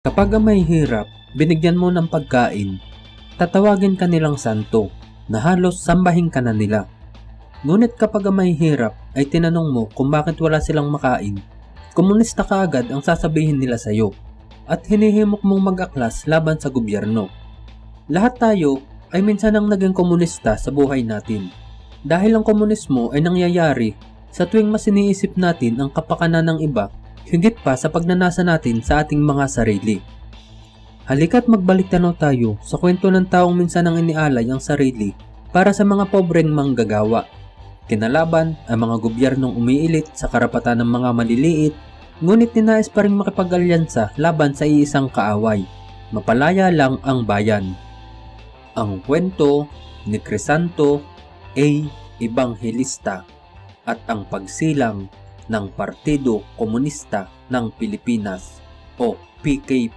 Kapag may hirap, binigyan mo ng pagkain, tatawagin ka nilang santo na halos sambahin ka na nila. Ngunit kapag may hirap ay tinanong mo kung bakit wala silang makain, komunista ka agad ang sasabihin nila sa'yo at hinihimok mong mag-aklas laban sa gobyerno. Lahat tayo ay minsan ang naging komunista sa buhay natin. Dahil ang komunismo ay nangyayari sa tuwing mas iniisip natin ang kapakanan ng iba higit pa sa pagnanasa natin sa ating mga sarili. Halika't magbalik tanaw tayo sa kwento ng taong minsan ang inialay ang sarili para sa mga pobreng manggagawa. Kinalaban ang mga gobyernong umiilit sa karapatan ng mga maliliit, ngunit ninais pa rin makipag-alyansa laban sa iisang kaaway. Mapalaya lang ang bayan. Ang kwento ni Crisanto A. Ebangelista at ang pagsilang ng Partido Komunista ng Pilipinas o PKP.